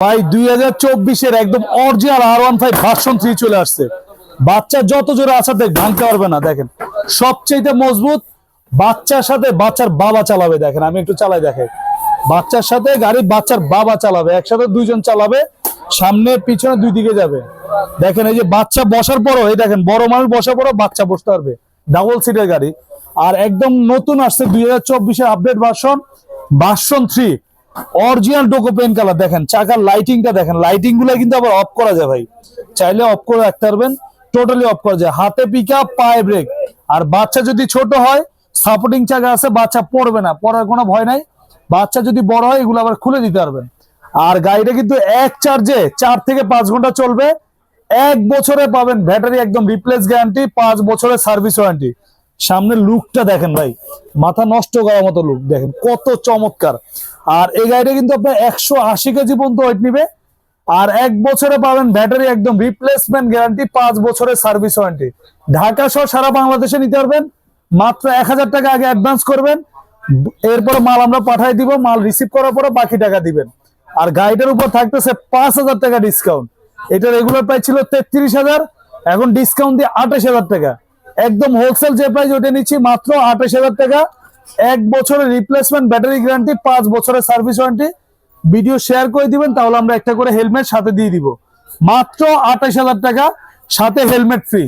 ভাই, দুই হাজার চব্বিশের একদম অরিজিনাল আর ওয়ান ফাইভ ভার্সন থ্রি চলে আসছে। বাচ্চা যত জোরে আছে দেখ, ভাঙতে পারবে না, দেখেন। সবচেয়ে মজবুত, বাচ্চার সাথে বাচ্চার বাবা চালাবে, দেখেন, আমি একটু চালাই দেখেন বাচ্চার সাথে গাড়ি, বাচ্চার বাবা চালাবে, একসাথে দুইজন চালাবে, সামনে, পিছনে, দুই দিকে যাবে। দেখেন, এই যে বাচ্চা বসার পরও, এই দেখেন, বড় মানুষ বসার পরও বাচ্চা বসতে পারবে ডাবল সিটের গাড়ি। আর একদম নতুন আসছে দুই হাজার চব্বিশের update version version three original ডোকো pen colour দেখেন, চাকার লাইটিংটা দেখেন লাইটিংগুলো কিন্তু আবার অফ করা যায় ভাই। চাইলে অফ করে রাখতে পারবেন টোটালি অফ করা যায়। হাতে পিক আপ পায়ে ব্রেক আর বাচ্চা যদি ছোট হয় সাপোর্টিং চাকা আছে, বাচ্চা পড়বে না, পড়ার কোনো ভয় নাই। বাচ্চা যদি বড় হয়, এগুলো আবার খুলে দিতে পারবেন। আর গাড়িটা কিন্তু এক চার্জে চার থেকে পাঁচ ঘণ্টা চলবে। এক বছরে পাবেন ব্যাটারি একদম রিপ্লেস গ্যারান্টি পাঁচ বছরের সার্ভিস ওয়ারেন্টি সামনের লুকটা দেখেন ভাই। মাথা নষ্ট করার মতো লুক দেখেন, কত চমৎকার। আর এই গাড়িটা কিন্তু আপনার একশো আশি কেজি পর্যন্ত ওয়েট নিবে। আর এক বছরে পাবেন ব্যাটারি একদম রিপ্লেসমেন্ট গ্যারান্টি পাঁচ বছরের সার্ভিস ওয়ারেন্টি ঢাকা সহ সারা বাংলাদেশে নিতে পারবেন। মাত্র এক হাজার টাকা আগে অ্যাডভান্স করবেন। এরপর মাল আমরা পাঠিয়ে দিব, মাল রিসিভ করার পরে বাকি টাকা দিবেন। আর গাড়িটার উপর থাকতেছে পাঁচ হাজার টাকা ডিসকাউন্ট এটা রেগুলার প্রাইস ছিল তেত্রিশ হাজার, এখন ডিসকাউন্ট দিয়ে আঠাশ হাজার টাকা। একদম হোলসেল যে প্রাইস ওটা নিচ্ছি মাত্র আঠাশ হাজার টাকা। এক বছরের রিপ্লেসমেন্ট ব্যাটারি গ্যারান্টি পাঁচ বছরের সার্ভিস ওয়ারেন্টি ভিডিও শেয়ার করে দিবেন, তাহলে আমরা একটা করে হেলমেট সাথে দিয়ে দিব। মাত্র আঠাশ হাজার টাকা, সাথে হেলমেট ফ্রি